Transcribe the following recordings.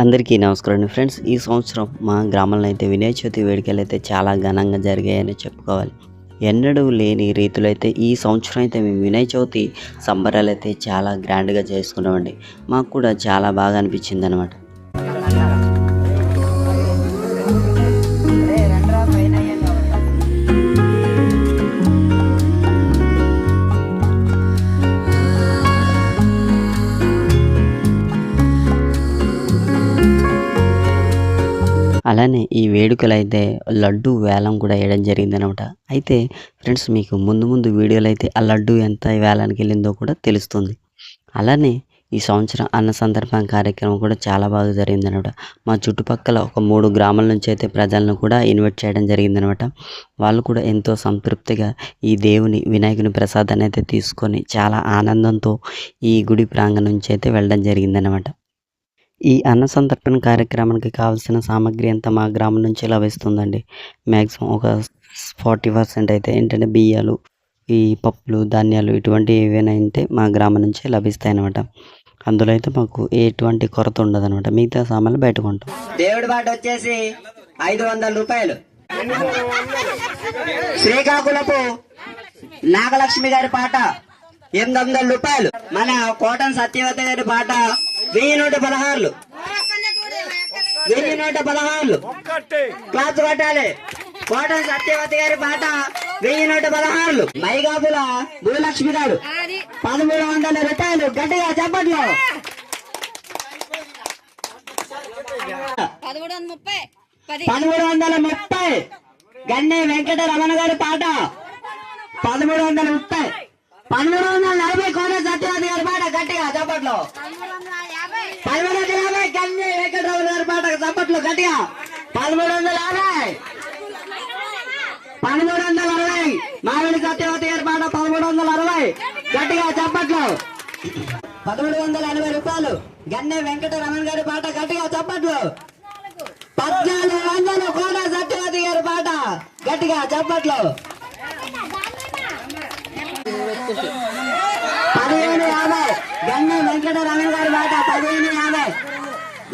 అందరికీ నమస్కారం ఫ్రెండ్స్. ఈ సంవత్సరం మా గ్రామంలో అయితే వినాయక చవితి వేడుకలు అయితే చాలా ఘనంగా జరిగాయని చెప్పుకోవాలి. ఎన్నడూ లేని రీతిలో అయితే ఈ సంవత్సరం అయితే మేము వినాయక చవితి సంబరాలు అయితే చాలా గ్రాండ్గా చేసుకున్నామండి. మాకు కూడా చాలా బాగా అనిపించింది అనమాట అలానే ఈ వేడుకలు అయితే లడ్డు వేలం కూడా వేయడం జరిగింది అనమాట అయితే ఫ్రెండ్స్ మీకు ముందు ముందు వీడియోలు అయితే ఆ లడ్డు ఎంత వేలానికి వెళ్ళిందో కూడా తెలుస్తుంది. అలానే ఈ సంవత్సరం అన్న సందర్భం కార్యక్రమం కూడా చాలా బాగా జరిగింది అనమాట మా చుట్టుపక్కల ఒక మూడు గ్రామాల నుంచి అయితే ప్రజలను కూడా ఇన్వైట్ చేయడం జరిగింది అనమాట వాళ్ళు కూడా ఎంతో సంతృప్తిగా ఈ దేవుని వినాయకుని ప్రసాదాన్ని అయితే తీసుకొని చాలా ఆనందంతో ఈ గుడి ప్రాంగణం నుంచి అయితే వెళ్ళడం జరిగిందనమాట. ఈ అన్న సంతర్పణ కార్యక్రమానికి కావాల్సిన సామాగ్రి అంతా మా గ్రామం నుంచి లభిస్తుందండి మ్యాక్సిమం ఒక ఫార్టీ పర్సెంట్ అయితే ఏంటంటే బియ్యాలు ఈ పప్పులు ధాన్యాలు ఇటువంటి ఏవైనా అయితే మా గ్రామం నుంచే లభిస్తాయి అనమాట అందులో అయితే మాకు ఎటువంటి కొరత ఉండదు అనమాట మిగతా సామాన్లు బయట కొంటాం. దేవుడి పాట వచ్చేసి ఐదు వందల రూపాయలు. శ్రీకాకుళపు నాగలక్ష్మి గారి పాట ఎనిమిది వందల రూపాయలు. మన కోటన్ సత్యవతి గారి పాట వెయ్యి నూట పదహారులు. వెయ్యి నూట పదహారులు. క్లాస్ కొట్టాలి. కోటన్ సత్యవతి గారి పాట వెయ్యి నూట పదహారులు. మైగాపుల భూలక్ష్మి గారు. పదమూడు వందల రూపాయలు గట్టిగా చెప్పట్లు పదమూడు వందల ముప్పై. పది. పదమూడు వందల ముప్పై. గన్నె వెంకట రమణ గారి పాట. పదమూడు వందల ముప్పై. పదమూడు వందల నలభై కోట సత్యవతి గారి పాట గట్టిగా చప్పట్లో పదమూడు వందల యాభై పదమూడు వందల యాభై గన్నె వెంకట రమణ గారి పాట చప్పట్లు గట్టిగా పదమూడు వందల యాభై పదమూడు వందల అరవై మామిడి సత్యవతి ఏర్పాటు పదమూడు వందల అరవై గట్టిగా చెప్పట్లు. పదమూడు వందల ఎనభై రూపాయలు. గన్నె వెంకట రమణ గారి పాట గట్టిగా చెప్పట్లు. పద్నాలుగు వందలు కూడా సత్యవతి గారి పాట గట్టిగా చెప్పట్లు. పదిహేను యాభై. గన్నె వెంకట రమణ గారి పాట పదిహేను యాభై.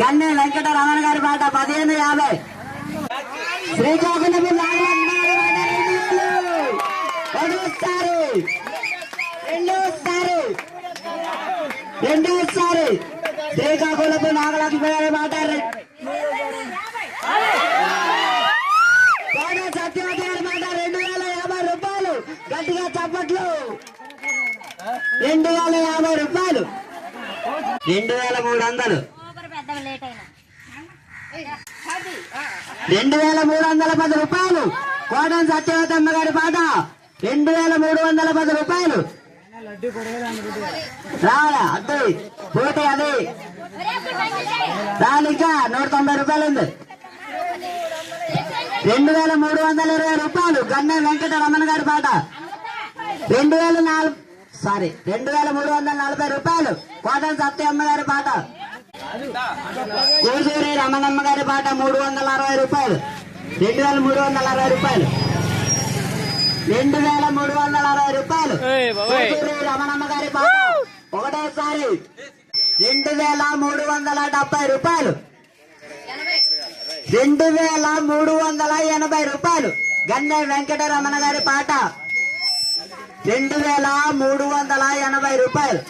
గన్నె వెంకట రమణ గారి పాట పదిహేను యాభై. శ్రీకాకుళం రెండోసారి. రెండోసారి. రెండోసారి. శ్రీకాకుళపు నాగలక్ష్మి గారి మాట రె- కోట సత్యవతి గారి మాట రెండు వేల యాభై రూపాయలు. గట్టిగా చప్పట్లు. రెండు వేల యాభై రూపాయలు. రెండు వేల మూడు వందలు. రెండు వేల మూడు వందల పది రూపాయలు. కోటం సత్యవతమ్మ గారి పాట. రెండు వేల మూడు వందల పది రూపాయలు. రావాలా అద్దె పోటీ అది. దానిక నూట తొంభై రూపాయలు ఉంది. రెండు వేల మూడు వందల ఇరవై రూపాయలు. గన్నె వెంకట రమణ గారి పాట. రెండు వేల నాలుగు సారీ రెండు వేల మూడు వందల నలభై రూపాయలు. కోటం సత్యమ్మ గారి పాట. కోసూరి రమణమ్మ గారి పాట మూడు వందల అరవై రూపాయలు. రెండు వేల మూడు వందల అరవై రూపాయలు. రెండు వేల మూడు వందల అరవై రూపాయలు కోసూరి రమణమ్మ గారి పాట. ఒకటోసారి రెండు వేల మూడు వందల డెబ్బై రూపాయలు. రెండు వేల మూడు వందల ఎనభై రూపాయలు. గన్నె వెంకట రమణ గారి పాట. రెండు వేల మూడు వందల ఎనభై రూపాయలు.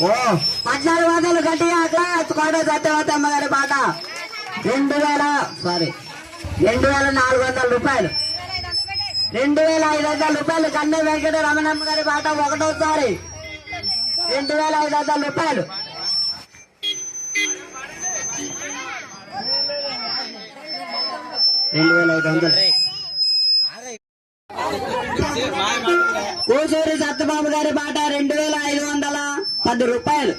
పద్నాలుగు వందలు గట్టిగా క్లాస్ కోట సత్యవతి అమ్మగారి పాట. రెండు వేల సారీ రెండు వేల నాలుగు వందల రూపాయలు. రెండు వేల ఐదు వందల రూపాయలు కన్నె వెంకట రమణమ్మ గారి పాట ఒకటోసారి రెండు వేల ఐదు వందల రూపాయలు. రెండు వేల ఐదు వందలు. కూసూరి సత్యబాబు గారి పాట రెండు వేల ఐదు వందల. పది రూపాయలు.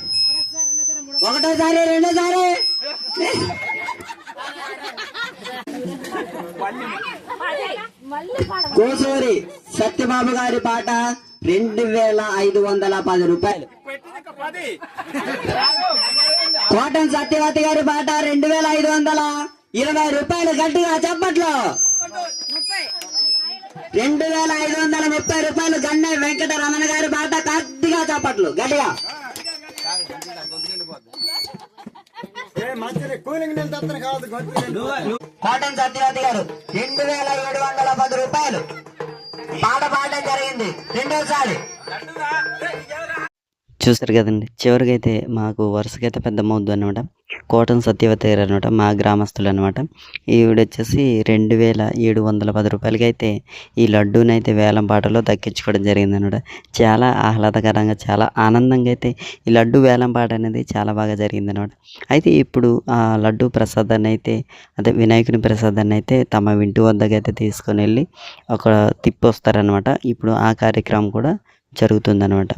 ఒకటోసారి రెండోసారి. కోసూరి సత్యబాబు గారి పాట రెండు వేల ఐదు వందల పది రూపాయలు. కోటం సత్యవతి గారి పాట రెండు వేల ఐదు వందల ఇరవై రూపాయలు గట్టిగా చెప్పట్లో. రెండు వేల ఐదు వందల ముప్పై రూపాయలు గన్నె వెంకట రమణ గారి పాట గట్టిగా చప్పట్లు గట్టిగా. కాటన్ సత్యవతి గారు రెండు వేల ఏడు వందల పది రూపాయలు. పాట పాడడం జరిగింది రెండోసారి. చూసారు కదండి. చివరికి అయితే మాకు వరుసగా అయితే పెద్ద మౌద్దు అనమాట కోటన్ సత్యవతి గారు అనమాట మా గ్రామస్తులు అనమాట ఈవిడ వచ్చేసి రెండు వేల ఏడు వందల పది రూపాయలకి అయితే ఈ లడ్డూని అయితే వేలం పాటలో దక్కించుకోవడం జరిగింది అనమాట చాలా ఆహ్లాదకరంగా చాలా ఆనందంగా అయితే ఈ లడ్డు వేలం పాట అనేది చాలా బాగా జరిగింది అనమాట అయితే ఇప్పుడు ఆ లడ్డు ప్రసాదాన్ని అయితే అదే వినాయకుని ప్రసాదాన్ని అయితే తమ ఇంటి వద్దకు అయితే తీసుకొని వెళ్ళి ఒక తిప్పి వస్తారనమాట ఇప్పుడు ఆ కార్యక్రమం కూడా జరుగుతుందనమాట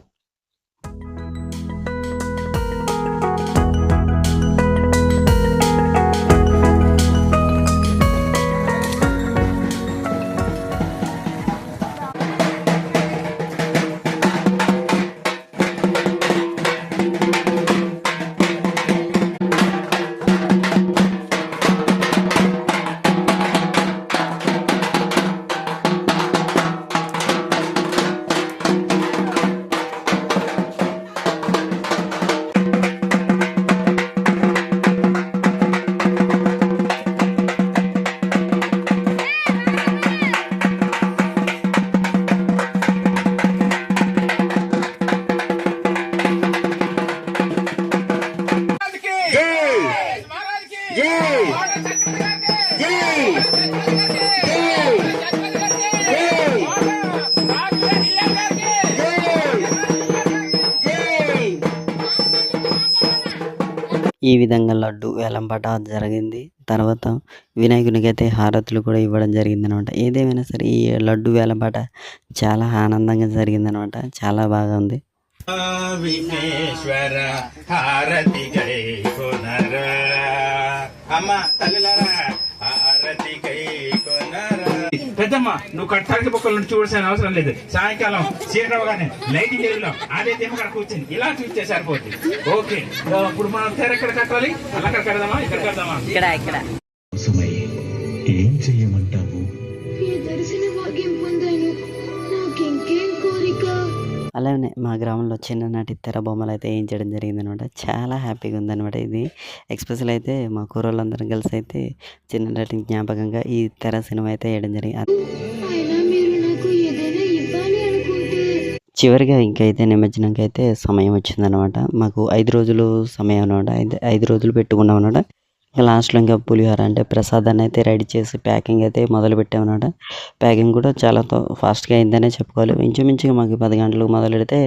ఈ విధంగా లడ్డు వేలంపాట జరిగింది. తర్వాత వినాయకునికి అయితే హారతులు కూడా ఇవ్వడం జరిగింది అనమాట ఏదేమైనా సరే ఈ లడ్డు వేలంపాట చాలా ఆనందంగా జరిగింది అనమాట చాలా బాగా ఉంది. హారతి అమ్మ నువ్వు కట్టాలి బొక్కల నుంచి చూడాల్సిన అవసరం లేదు. సాయంకాలం చీకటి అవగానే లైటింగ్ వెళ్దాం అదే దేమ అక్కడ కూర్చుంది ఇలా చూస్తే సరిపోతుంది ఓకే. ఇప్పుడు మనం తెర ఎక్కడ కట్టాలి? అలా అక్కడ కడదామా? ఇక్కడ కడదామా? ఇక్కడ ఇక్కడ. ఏం చెయ్యమంటావు? ఈ దర్శన భాగ్యం పొందాను. నాకింకేం కోరిక? అలానే మా గ్రామంలో చిన్ననాటి తెర బొమ్మలు అయితే వేయించడం జరిగింది అనమాట చాలా హ్యాపీగా ఉందన్నమాట ఇది. ఎక్స్పెషల్ అయితే మా కూరళ్ళందరం కలిసి అయితే చిన్ననాటి జ్ఞాపకంగా ఈ తెర సినిమా అయితే వేయడం జరిగింది. చివరిగా ఇంకైతే నిమజ్జనంకి అయితే సమయం వచ్చిందనమాట. మాకు ఐదు రోజులు సమయం అనమాట. ఐదు ఐదు రోజులు పెట్టుకున్నాం అనమాట. ఇంకా లాస్ట్లో ఇంకా పులిహోర అంటే ప్రసాదాన్ని అయితే రెడీ చేసి ప్యాకింగ్ అయితే మొదలు పెట్టామన్నమాట ప్యాకింగ్ కూడా చాలా తో- ఫాస్ట్గా అయిందనే చెప్పుకోవాలి. ఇంచుమించుగా మాకు పది గంటలకు మొదలు పెడితే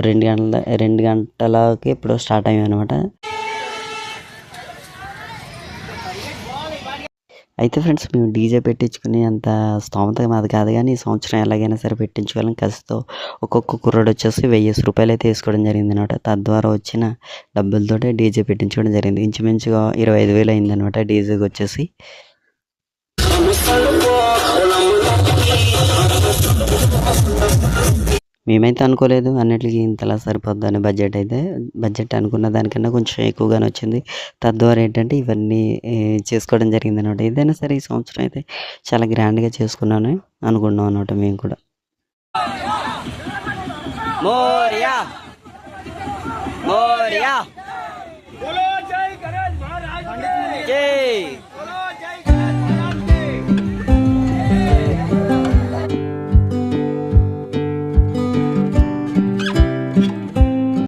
రెండు గంటల రెండు గంటలకి ఇప్పుడు స్టార్ట్ అయ్యామన్నమాట అయితే ఫ్రెండ్స్ మేము డీజే పెట్టించుకునే అంత స్తోమత మాది కాదు కానీ ఈ సంవత్సరం ఎలాగైనా సరే పెట్టించుకోవాలని కసితో ఒక్కొక్క కుర్రోడు వచ్చేసి వెయ్యేసి రూపాయలు అయితే వేసుకోవడం జరిగింది అనమాట తద్వారా వచ్చిన డబ్బులతోటే డీజే పెట్టించుకోవడం జరిగింది. ఇంచుమించుగా ఇరవై ఐదు వేలు అయిందనమాట డీజేకి వచ్చేసి. మేమైతే అనుకోలేదు అన్నిటికీ ఇంతలా సరిపోద్దని బడ్జెట్ అయితే బడ్జెట్ అనుకున్న దానికన్నా కొంచెం ఎక్కువగానే వచ్చింది. తద్వారా ఏంటంటే ఇవన్నీ చేసుకోవడం జరిగింది అనమాట ఏదైనా సరే ఈ సంవత్సరం అయితే చాలా గ్రాండ్గా చేసుకున్నాను అనుకున్నాం అనమాట మేము కూడా. మోరియా! మోరియా! జై!